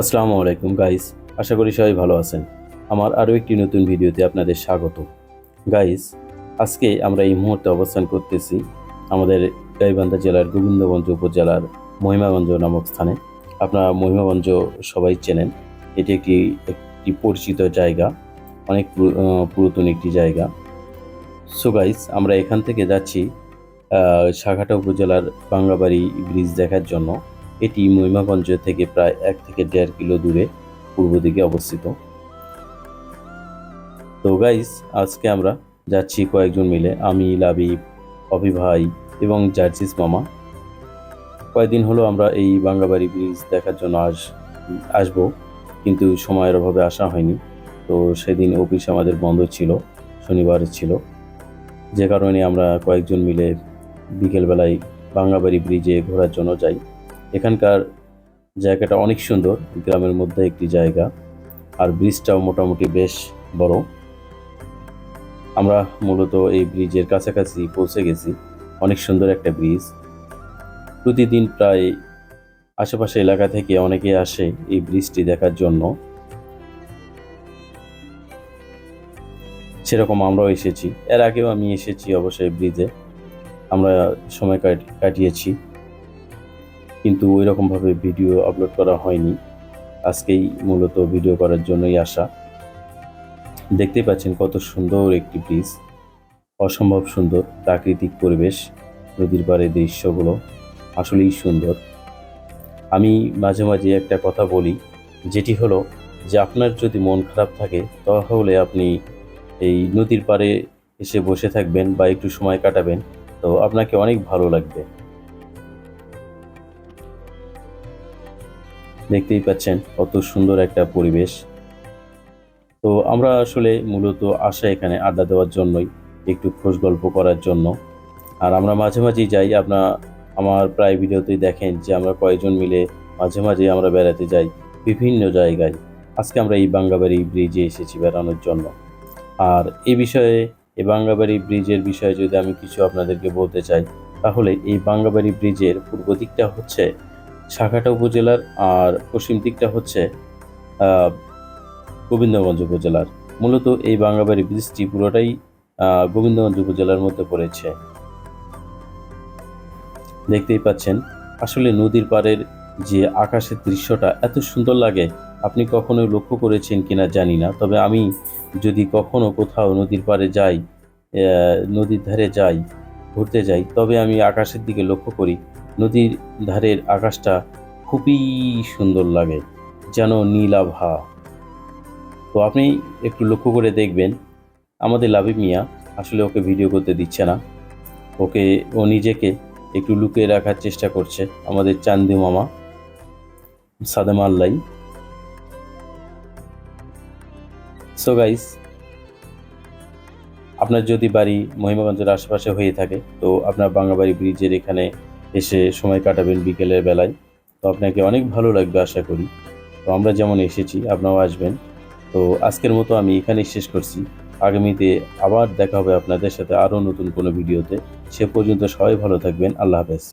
আসসালামু আলাইকুম গাইস আশা করি সবাই ভালো আছেন। আমার আরও একটি নতুন ভিডিওতে আপনাদের স্বাগত। গাইস আজকে আমরা এই মুহূর্তে অবস্থান করতেছি আমাদের গাইবান্ধা জেলার গোবিন্দগঞ্জ উপজেলার মহিমাগঞ্জ নামক স্থানে। আপনারা মহিমাগঞ্জ সবাই চেনেন। এটি একটি একটি পরিচিত জায়গা, অনেক পুরাতন একটি জায়গা। সো গাইস আমরা এখান থেকে যাচ্ছি সাঘাটা উপজেলার বাঙ্গাবাড়ি ব্রিজ দেখার জন্য। এটি মহিমাগঞ্জ থেকে প্রায় এক থেকে দেড় কিলো দূরে পূর্ব দিকে অবস্থিত। তো গাইস আজকে আমরা যাচ্ছি কয়েকজন মিলে, আমি, লাবিব অভি ভাই এবং জার্জিস মামা। কয়েকদিন হলো আমরা এই বাঙ্গাবাড়ি ব্রিজ দেখার জন্য আস, আসব, কিন্তু সময়ের অভাবে আসা হয়নি। তো সেদিন অফিস আমাদের বন্ধ ছিল, শনিবার ছিল। যে কারণে আমরা কয়েকজন মিলে বিকেলবেলায় বাঙ্গাবাড়ি ব্রিজে ঘোরার জন্য যাই। এখানকার জায়গাটা অনেক সুন্দর, গ্রামের মধ্যে একটি জায়গা। আর ব্রিজটাও মোটামুটি বেশ বড়। আমরা মূলত এই ব্রিজের কাছাকাছি পৌঁছে গেছি। অনেক সুন্দর একটা ব্রিজ। প্রতিদিন প্রায় আশেপাশে এলাকা থেকে অনেকে আসে এই ব্রিজটি দেখার জন্য। সেরকম আমরাও এসেছি। এর আগেও আমি এসেছি অবশ্যই ব্রিজে। আমরা সময় কাটিয়েছি। কিন্তু ওই রকমভাবে ভিডিও আপলোড করা হয়নি। আজকেই মূলত ভিডিও করার জন্যই আসা। দেখতেই পাচ্ছেন কত সুন্দর একটি ব্রিজ অসম্ভব সুন্দর প্রাকৃতিক পরিবেশ, নদীর পাড়ের দৃশ্যগুলো আসলেই সুন্দর। আমি মাঝে মাঝে একটা কথা বলি, যেটি হলো যে আপনার যদি মন খারাপ থাকে, তাহলে আপনি এই নদীর পাড়ে এসে বসে থাকবেন বা একটু সময় কাটাবেন, তো আপনাকে অনেক ভালো লাগবে। দেখতেই পাচ্ছেন কত সুন্দর একটা পরিবেশ। তো আমরা আসলে মূলত আসা এখানে আড্ডা দেওয়ার জন্যই, একটু খোঁজ গল্প করার জন্য। আর আমরা মাঝে মাঝেই যাই আপনার আমার প্রায় ভিডিওতেই দেখেন যে আমরা কয়েকজন মিলে মাঝে মাঝে আমরা বেড়াতে যাই বিভিন্ন জায়গায়। আজকে আমরা এই বাঙ্গাবাড়ি ব্রিজে এসেছি বেড়ানোর জন্য। আর এই বিষয়ে এই বাঙ্গাবাড়ি ব্রিজের বিষয়ে যদি আমি কিছু আপনাদেরকে বলতে চাই, তাহলে এই বাঙ্গাবাড়ি ব্রিজের পূর্ব দিকটা হচ্ছে শাখাটা উপজেলার আর পশ্চিম দিকটা হচ্ছে গোবিন্দগঞ্জ উপজেলার। মূলত এই বাঙ্গাবাড়ি ব্রিজটি পুরোটাই গোবিন্দগঞ্জ উপজেলার মধ্যে পড়েছে। দেখতেই পাচ্ছেন, আসলে নদীর পাড়ের যে আকাশের দৃশ্যটা এত সুন্দর লাগে, আপনি কখনোই লক্ষ্য করেছেন কিনা জানি না। তবে আমি যদি কখনো কোথাও নদীর পাড়ে যাই নদীর ধারে যাই, ঘুরতে যাই, তবে আমি আকাশের দিকে লক্ষ্য করি। নদীর ধারের আকাশটা খুবই সুন্দর লাগে, যেন নীলাভা। তো আপনি একটু লক্ষ্য করে দেখবেন, আমাদের লাভি মিয়া আসলে ওকে ভিডিও করতে দিচ্ছে না। ওকে, ও নিজেকে একটু লুকিয়ে রাখার চেষ্টা করছে আমাদের চান্দি মামা, সাদেম আল্লাই। সো গাইস আপনার যদি বাড়ি মহিমাগঞ্জের আশেপাশে হয়ে থাকে, তো আপনার বাঙ্গাবাড়ি ব্রিজের এখানে এসে সময় কাটাবেন বিকেলের বেলায়। তো আপনাকে অনেক ভালো লাগবে আশা করি। তো আমরা যেমন এসেছি, আপনারাও আসবেন। তো আজকের মতো আমি এখানেই শেষ করছি। আগামীতে আবার দেখা হবে আপনাদের সাথে আরও নতুন কোনো ভিডিওতে। সে পর্যন্ত সবাই ভালো থাকবেন। আল্লাহ হাফেজ।